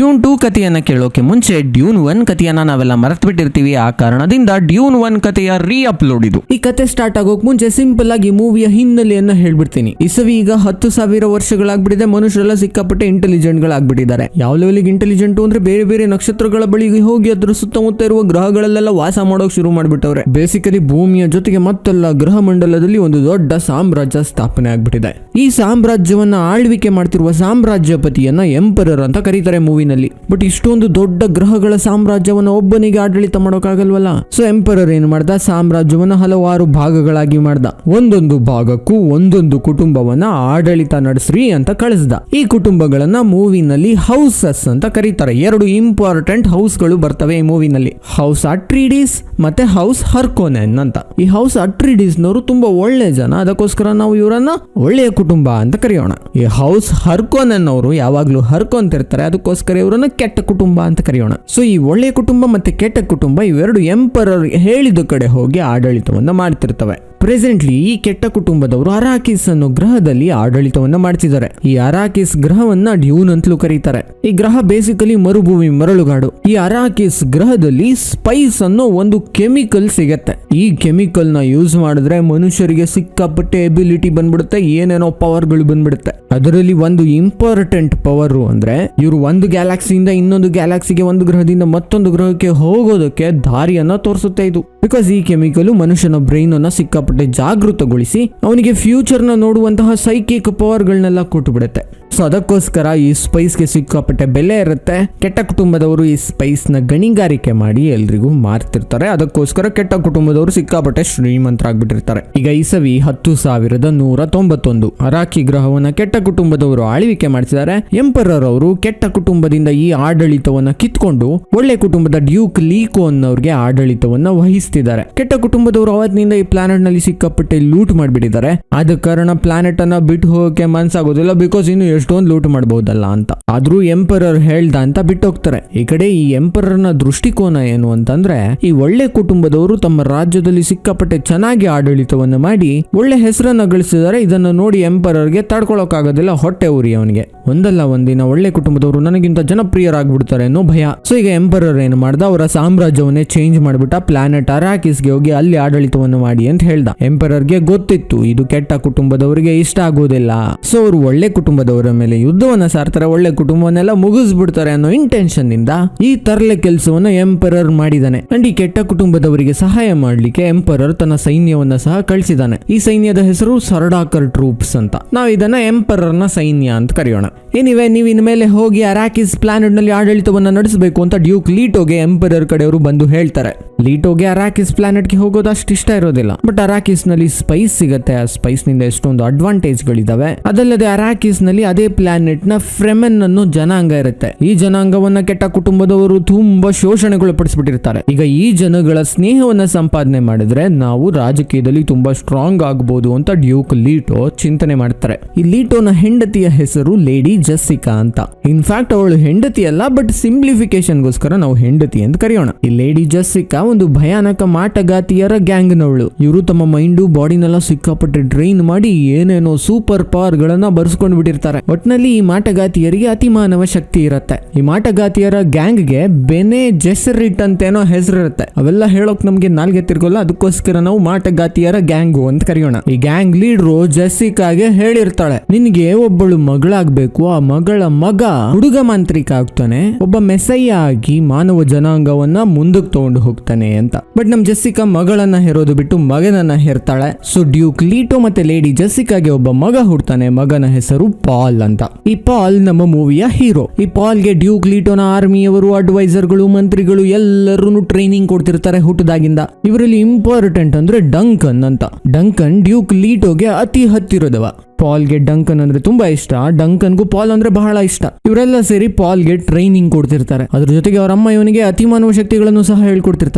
Dune two ಕಥೆಯನ್ನ ಕೇಳೋಕೆ ಮುಂಚೆ ಡ್ಯೂನ್ ಒನ್ ಕಥೆಯನ್ನ ನಾವೆಲ್ಲ ಮರೆತು ಬಿಟ್ಟಿರ್ತೀವಿ ಆ ಕಾರಣದಿಂದ ಡ್ಯೂನ್ ಒನ್ ಕಥೆಯ ರೀ ಅಪ್ಲೋಡ್ ಇದು. ಈ ಕತೆ ಸ್ಟಾರ್ಟ್ ಆಗೋಕ್ ಮುಂಚೆ ಸಿಂಪಲ್ ಆಗಿ ಮೂವಿಯ ಹಿನ್ನೆಲೆಯನ್ನ ಹೇಳ್ಬಿಡ್ತೀನಿ. ಇಸವಿ ಈಗ ಹತ್ತು ಸಾವಿರ ವರ್ಷಗಳಾಗ್ಬಿಟ್ಟಿದೆ. ಮನುಷ್ಯರೆಲ್ಲ ಸಿಕ್ಕಾಪಟ್ಟೆ ಇಂಟೆಲಿಜೆಂಟ್ ಗಳಾಗ್ಬಿಟ್ಟಿದ್ದಾರೆ ಯಾವ ಲೆವೆಲ್ಗೆ ಇಂಟೆಲಿಜೆಂಟ್ ಅಂದ್ರೆ ಬೇರೆ ಬೇರೆ ನಕ್ಷತ್ರಗಳ ಬಳಿಗೆ ಹೋಗಿ ಅದ್ರ ಸುತ್ತಮುತ್ತ ಇರುವ ಗ್ರಹಗಳಲ್ಲೆಲ್ಲ ವಾಸ ಮಾಡೋಕ್ ಶುರು ಮಾಡ್ಬಿಟ್ಟವ್ರೆ. ಬೇಸಿಕಲಿ ಭೂಮಿಯ ಜೊತೆಗೆ ಮತ್ತೆಲ್ಲ ಗ್ರಹ ಮಂಡಲದಲ್ಲಿ ಒಂದು ದೊಡ್ಡ ಸಾಮ್ರಾಜ್ಯ ಸ್ಥಾಪನೆ ಆಗ್ಬಿಟ್ಟಿದೆ. ಈ ಸಾಮ್ರಾಜ್ಯವನ್ನ ಆಳ್ವಿಕೆ ಮಾಡ್ತಿರುವ ಸಾಮ್ರಾಜ್ಯಪತಿಯನ್ನ ಎಂಪರರ್ ಅಂತ ಕರೀತಾರೆ ಮೂವಿನಲ್ಲಿ ಬಟ್ ಇಷ್ಟೊಂದು ದೊಡ್ಡ ಗ್ರಹಗಳ ಸಾಮ್ರಾಜ್ಯವನ್ನ ಒಬ್ಬನಿಗೆ ಆಡಳಿತ ಮಾಡೋಕ್ಕಾಗಲ್ವಲ್ಲ? ಸೊ ಎಂಪರರ್ ಏನ್ ಮಾಡ್ದ? ಸಾಮ್ರಾಜ್ಯವನ್ನ ಹಲವಾರು ಭಾಗಗಳಾಗಿ ಮಾಡ್ದ. ಒಂದೊಂದು ಭಾಗಕ್ಕೂ ಒಂದೊಂದು ಕುಟುಂಬವನ್ನ ಆಡಳಿತ ನಡೆಸ್ರಿ ಅಂತ ಕಳಿಸ್ದ. ಈ ಕುಟುಂಬಗಳನ್ನ ಮೂವಿನಲ್ಲಿ ಹೌಸಸ್ ಅಂತ ಕರೀತಾರೆ. ಎರಡು ಇಂಪಾರ್ಟೆಂಟ್ ಹೌಸ್ಗಳು ಬರ್ತವೆ ಈ ಮೂವಿನಲ್ಲಿ. ಹೌಸ್ ಅಟ್ರಿಡೀಸ್ ಮತ್ತೆ ಹೌಸ್ ಹರ್ಕೋನೆನ್ ಅಂತ. ಈ ಹೌಸ್ ಅಟ್ರಿಡೀಸ್ ನವರು ತುಂಬಾ ಒಳ್ಳೆ ಜನ. ಅದಕ್ಕೋಸ್ಕರ ನಾವು ಇವರನ್ನ ಒಳ್ಳೆಯ ಕುಟುಂಬ ಅಂತ ಕರೆಯೋಣ. ಈ ಹೌಸ್ ಹರ್ಕೋನೆನ್ ಅವರು ಯಾವಾಗ್ಲೂ ಹರ್ಕೊಂತಿರ್ತಾರೆ ಅದಕ್ಕೋಸ್ಕರ ಇವರನ್ನ ಕೆಟ್ಟ ಕುಟುಂಬ ಅಂತ ಕರೆಯೋಣ. ಸೊ ಈ ಒಳ್ಳೆಯ ಕುಟುಂಬ ಮತ್ತೆ ಕೆಟ್ಟ ಕುಟುಂಬ ಇವೆರಡು ಎಂಪರರ್ ಹೇಳಿದ ಕಡೆ ಹೋಗಿ ಆಡಳಿತವನ್ನ ಮಾಡ್ತಿರ್ತವೆ. ಪ್ರೆಸೆಂಟ್ಲಿ ಈ ಕೆಟ್ಟ ಕುಟುಂಬದವರು ಅರಾಕಿಸ್ ಅನ್ನೋ ಗ್ರಹದಲ್ಲಿ ಆಡಳಿತವನ್ನ ಮಾಡ್ತಿದ್ದಾರೆ. ಈ ಅರಾಕಿಸ್ ಗ್ರಹವನ್ನ ಡ್ಯೂನ್ ಅಂತಲೂ ಕರೀತಾರೆ. ಈ ಗ್ರಹ ಬೇಸಿಕಲಿ ಮರುಭೂಮಿ, ಮರಳುಗಾಡು. ಈ ಅರಾಕಿಸ್ ಗ್ರಹದಲ್ಲಿ ಸ್ಪೈಸ್ ಅನ್ನೋ ಒಂದು ಕೆಮಿಕಲ್ ಸಿಗತ್ತೆ. ಈ ಕೆಮಿಕಲ್ನ ಯೂಸ್ ಮಾಡಿದ್ರೆ ಮನುಷ್ಯರಿಗೆ ಸಿಕ್ಕಾಪಟ್ಟೆ ಎಬಿಲಿಟಿ ಬಂದ್ಬಿಡುತ್ತೆ, ಏನೇನೋ ಪವರ್ಗಳು ಬಂದ್ಬಿಡುತ್ತೆ. ಅದರಲ್ಲಿ ಒಂದು ಇಂಪಾರ್ಟೆಂಟ್ ಪವರ್ ಅಂದ್ರೆ ಇವರು ಒಂದು ಗ್ಯಾಲಾಕ್ಸಿಯಿಂದ ಇನ್ನೊಂದು ಗ್ಯಾಲಾಕ್ಸಿಗೆ ಒಂದು ಗ್ರಹದಿಂದ ಮತ್ತೊಂದು ಗ್ರಹಕ್ಕೆ ಹೋಗೋದಕ್ಕೆ ದಾರಿಯನ್ನ ತೋರಿಸುತ್ತೆ ಇದು. ಬಿಕಾಸ್ ಈ ಕೆಮಿಕಲ್ ಮನುಷ್ಯನ ಬ್ರೈನ್ ಅನ್ನ ಸಿಕ್ಕಾಪಟ್ಟೆ ಜಾಗೃತಗೊಳಿಸಿ ಅವನಿಗೆ ಫ್ಯೂಚರ್ನ ನೋಡುವಂತಹ ಸೈಕಿಕ್ ಪವರ್ಗಳನ್ನೆಲ್ಲ ಕೊಟ್ಟು ಬಿಡುತ್ತೆ. ಸೊ ಅದಕ್ಕೋಸ್ಕರ ಈ ಸ್ಪೈಸ್ಗೆ ಸಿಕ್ಕಾಪಟ್ಟೆ ಬೆಲೆ ಇರುತ್ತೆ. ಕೆಟ್ಟ ಕುಟುಂಬದವರು ಈ ಸ್ಪೈಸ್ನ ಗಣಿಗಾರಿಕೆ ಮಾಡಿ ಎಲ್ರಿಗೂ ಮಾರ್ತಿರ್ತಾರೆ. ಅದಕ್ಕೋಸ್ಕರ ಕೆಟ್ಟ ಕುಟುಂಬದವರು ಸಿಕ್ಕಾಪಟ್ಟೆ ಶ್ರೀಮಂತರಾಗ್ಬಿಟ್ಟಿರ್ತಾರೆ. ಈಗ ಇಸವಿ ಹತ್ತು ಸಾವಿರದ ನೂರ ತೊಂಬತ್ತೊಂದು ಅರಾಕಿ ಗ್ರಹವನ್ನ ಕೆಟ್ಟ ಕುಟುಂಬದವರು ಆಳ್ವಿಕೆ ಮಾಡಿಸಿದ್ದಾರೆ. ಎಂಪರರ್ ಅವರು ಕೆಟ್ಟ ಕುಟುಂಬದಿಂದ ಈ ಆಡಳಿತವನ್ನ ಕಿತ್ಕೊಂಡು ಒಳ್ಳೆ ಕುಟುಂಬದ ಡ್ಯೂಕ್ ಲೀಕೋ ಅನ್ನೋರ್ಗೆ ಆಡಳಿತವನ್ನ ವಹಿಸ್ತಿದ್ದಾರೆ. ಕೆಟ್ಟ ಕುಟುಂಬದವರು ಅವತ್ತಿನಿಂದ ಈ ಪ್ಲಾನೆಟ್ನಲ್ಲಿ ಸಿಕ್ಕಾಪಟ್ಟೆ ಲೂಟ್ ಮಾಡಿಬಿಟ್ಟಿದ್ದಾರೆ. ಆದ ಕಾರಣ ಪ್ಲಾನೆಟ್ ಅನ್ನ ಬಿಟ್ಟು ಹೋಗಕ್ಕೆ ಮನ್ಸಾಗೋದಿಲ್ಲ ಬಿಕಾಸ್ ಇನ್ನು ಎಷ್ಟೊಂದು ಲೂಟ್ ಮಾಡಬಹುದಲ್ಲ ಅಂತ. ಆದ್ರೂ ಎಂಪರರ್ ಹೇಳ್ದ ಅಂತ ಬಿಟ್ಟೋಗ್ತಾರೆ. ಈ ಕಡೆ ಈ ಎಂಪರರ್ನ ದೃಷ್ಟಿಕೋನ ಏನು ಅಂತಂದ್ರೆ, ಈ ಒಳ್ಳೆ ಕುಟುಂಬದವರು ತಮ್ಮ ರಾಜ್ಯದಲ್ಲಿ ಸಿಕ್ಕಾಪಟ್ಟೆ ಚೆನ್ನಾಗಿ ಆಡಳಿತವನ್ನು ಮಾಡಿ, ಒಳ್ಳೆ ಹೆಸರನ್ನ ಗಳಿಸಿದರೆ ಇದನ್ನ ನೋಡಿ ಎಂಪರರ್ಗೆ ತಡ್ಕೊಳಕ್ಕಾಗೋದಿಲ್ಲ ಹೊಟ್ಟೆ ಉರಿ ಅವನಿಗೆ. ಒಂದಲ್ಲ ಒಂದಿನ ಒಳ್ಳೆ ಕುಟುಂಬದವರು ನನಗಿಂತ ಜನಪ್ರಿಯರಾಗ್ಬಿಡ್ತಾರೆ ಅನ್ನೋ ಭಯ. ಸೊ ಈಗ ಎಂಪರರ್ ಏನು ಮಾಡ್ದ? ಅವರ ಸಾಮ್ರಾಜ್ಯವನ್ನೇ ಚೇಂಜ್ ಮಾಡ್ಬಿಟ್ಟ ಪ್ಲಾನೆಟ್ ಅರಾಕಿಸ್ಗೆ ಹೋಗಿ ಅಲ್ಲಿ ಆಡಳಿತವನ್ನು ಮಾಡಿ ಅಂತ ಹೇಳ್ದ. ಎಂಪರರ್ಗೆ ಗೊತ್ತಿತ್ತು, ಇದು ಕೆಟ್ಟ ಕುಟುಂಬದವರಿಗೆ ಇಷ್ಟ ಆಗೋದಿಲ್ಲ. ಸೊ ಅವರು ಒಳ್ಳೆ ಕುಟುಂಬದವರ ಮೇಲೆ ಯುದ್ಧವನ್ನ ಸಾರ್ತಾರೆ, ಒಳ್ಳೆ ಕುಟುಂಬವನ್ನೆಲ್ಲ ಮುಗಿಸ್ಬಿಡ್ತಾರೆ ಅನ್ನೋ ಇಂಟೆನ್ಷನ್ನಿಂದ ಈ ತರಲೆ ಕೆಲಸವನ್ನ ಎಂಪರರ್ ಮಾಡಿದಾನೆ. ಅಂಡ್ ಈ ಕೆಟ್ಟ ಕುಟುಂಬದವರಿಗೆ ಸಹಾಯ ಮಾಡ್ಲಿಕ್ಕೆ ಎಂಪರರ್ ತನ್ನ ಸೈನ್ಯವನ್ನ ಸಹ ಕಳಿಸಿದಾನೆ. ಈ ಸೈನ್ಯದ ಹೆಸರು ಸರಡಾಕರ್ ಟ್ರೂಪ್ಸ್ ಅಂತ. ನಾವು ಇದನ್ನ ಎಂಪರರ್ನ ಸೈನ್ಯ ಅಂತ ಕರೆಯೋಣ. ಏನಿವೆ ನೀವು ಇನ್ಮೇಲೆ ಹೋಗಿ ಅರಾಕಿಸ್ ಪ್ಲಾನೆಟ್ನಲ್ಲಿ ಆಡಳಿತವನ್ನ ನಡೆಸಬೇಕು ಅಂತ ಡ್ಯೂಕ್ ಲೀಟೋಗೆ ಎಂಪರರ್ ಕಡೆಯವರು ಬಂದು ಹೇಳ್ತಾರೆ. ಲೀಟೋಗೆ ಅರಾಕಿಸ್ ಪ್ಲಾನೆಟ್ಗೆ ಹೋಗೋದು ಅಷ್ಟು ಇಷ್ಟ ಇರೋದಿಲ್ಲ. ಬಟ್ ಅರಾಕಿಸ್ನಲ್ಲಿ ಸ್ಪೈಸ್ ಸಿಗುತ್ತೆ. ಆ ಸ್ಪೈಸ್ನಿಂದ ಎಷ್ಟೊಂದು ಅಡ್ವಾಂಟೇಜ್ ಗಳಿದಾವೆ. ಅದಲ್ಲದೆ ಅರಾಕಿಸ್ನಲ್ಲಿ ಅದೇ ಪ್ಲಾನೆಟ್ನ ಫ್ರೆಮೆನ್ ಅನ್ನೋ ಜನಾಂಗ ಇರುತ್ತೆ. ಈ ಜನಾಂಗವನ್ನ ಕೆಟ್ಟ ಕುಟುಂಬದವರು ತುಂಬಾ ಶೋಷಣೆಗೊಳಪಡಿಸ್ಬಿಟ್ಟಿರ್ತಾರೆ. ಈಗ ಈ ಜನಗಳ ಸ್ನೇಹವನ್ನ ಸಂಪಾದನೆ ಮಾಡಿದ್ರೆ ನಾವು ರಾಜಕೀಯದಲ್ಲಿ ತುಂಬಾ ಸ್ಟ್ರಾಂಗ್ ಆಗಬಹುದು ಅಂತ ಡ್ಯೂಕ್ ಲೀಟೋ ಚಿಂತನೆ ಮಾಡ್ತಾರೆ. ಈ ಲೀಟೋನ ಹೆಂಡತಿಯ ಹೆಸರು ಲೇಡಿ ಜೆಸ್ಸಿಕಾ ಅಂತ. ಇನ್ಫ್ಯಾಕ್ಟ್ ಅವಳು ಹೆಂಡತಿ ಅಲ್ಲ ಬಟ್ ಸಿಂಪ್ಲಿಫಿಕೇಶನ್ಗೋಸ್ಕರ ನಾವು ಹೆಂಡತಿ ಅಂತ ಕರೆಯೋಣ. ಈ ಲೇಡಿ ಜಸ್ಸಿಕಾ ಒಂದು ಭಯಾನಕ ಮಾಟಗಾತಿಯರ ಗ್ಯಾಂಗ್ನವಳು. ಇವರು ತಮ್ಮ ಮೈಂಡು, ಬಾಡಿನೆಲ್ಲ ಸಿಕ್ಕಾಪಟ್ಟೆ ಡ್ರೈನ್ ಮಾಡಿ ಏನೇನೋ ಸೂಪರ್ ಪವರ್ ಗಳನ್ನ ಬರ್ಸ್ಕೊಂಡ್ ಬಿಟ್ಟಿರ್ತಾರೆ. ಒಟ್ನಲ್ಲಿ ಈ ಮಾಟಗಾತಿಯರಿಗೆ ಅತಿಮಾನವ ಶಕ್ತಿ ಇರುತ್ತೆ. ಈ ಮಾಟಗಾತಿಯರ ಗ್ಯಾಂಗ್ಗೆ ಬೆನೆ ಜೆಸರಿಟ್ ಅಂತೇನೋ ಹೆಸರಿರುತ್ತೆ. ಅವೆಲ್ಲ ಹೇಳೋಕ್ ನಮ್ಗೆ ನಾಲ್ಗೆ ತಿರ್ಗೋಲ್ಲ, ಅದಕ್ಕೋಸ್ಕರ ನಾವು ಮಾಟಗಾತಿಯರ ಗ್ಯಾಂಗು ಅಂತ ಕರೆಯೋಣ. ಈ ಗ್ಯಾಂಗ್ ಲೀಡ್ರು ಜೆಸ್ಸಿಕಾಗೆ ಹೇಳಿರ್ತಾಳೆ, ನಿನ್ಗೆ ಒಬ್ಬಳು ಮಗಳಾಗ್ಬೇಕು, ಆ ಮಗಳ ಮಗ ಹುಡುಗ ಮಾಂತ್ರಿಕ ಆಗ್ತಾನೆ. ಒಬ್ಬ ಮೆಸಯ್ಯ ಆಗಿ ಮಾನವ ಜನಾಂಗವನ್ನ ಮುಂದಕ್ಕೆ ತಗೊಂಡು ಹೋಗ್ತಾನೆ. ಅಂತ. ಬಟ್ ನಮ್ ಜೆಸ್ಸಿಕಾ ಮಗಳನ್ನ ಹೆರೋದು ಬಿಟ್ಟು ಮಗನನ್ನ ಹೆರ್ತಾಳೆ. ಸೊ ಡ್ಯೂಕ್ ಲೀಟೋ ಮತ್ತೆ ಲೇಡಿ ಜೆಸ್ಸಿಕಾಗೆ ಒಬ್ಬ ಮಗ ಹುಡ್ತಾನೆ. ಮಗನ ಹೆಸರು ಪಾಲ್ ಅಂತ. ಈ ಪಾಲ್ ನಮ್ಮ ಮೂವಿಯ ಹೀರೋ ಈ ಪಾಲ್ಗೆ ಡ್ಯೂಕ್ ಲೀಟೋನ ಆರ್ಮಿಯವರು ಅಡ್ವೈಸರ್ಗಳು ಮಂತ್ರಿಗಳು ಎಲ್ಲರೂ ಟ್ರೈನಿಂಗ್ ಕೊಡ್ತಿರ್ತಾರೆ ಹುಟ್ಟದಾಗಿಂದ ಇವರಲ್ಲಿ ಇಂಪಾರ್ಟೆಂಟ್ ಅಂದ್ರೆ ಡಂಕನ್ ಅಂತ. ಡಂಕನ್ ಡ್ಯೂಕ್ ಲೀಟೋಗೆ ಅತಿ ಹತ್ತಿರದವ. ಪಾಲ್ಗೆ ಡಂಕನ್ ಅಂದ್ರೆ ತುಂಬಾ ಇಷ್ಟ. ಡಂಕನ್ಗೂ ಪಾಲ್ ಅಂದ್ರೆ ಬಹಳ ಇಷ್ಟ. ಇವರೆಲ್ಲ ಸೇರಿ ಪಾಲ್ಗೆ ಟ್ರೈನಿಂಗ್ ಕೊಡ್ತಿರ್ತಾರೆ. ಅದ್ರ ಜೊತೆಗೆ ಅವರ ಅಮ್ಮ ಇವನಿಗೆ ಅತಿ ಮಾನವ ಶಕ್ತಿಗಳನ್ನು ಸಹ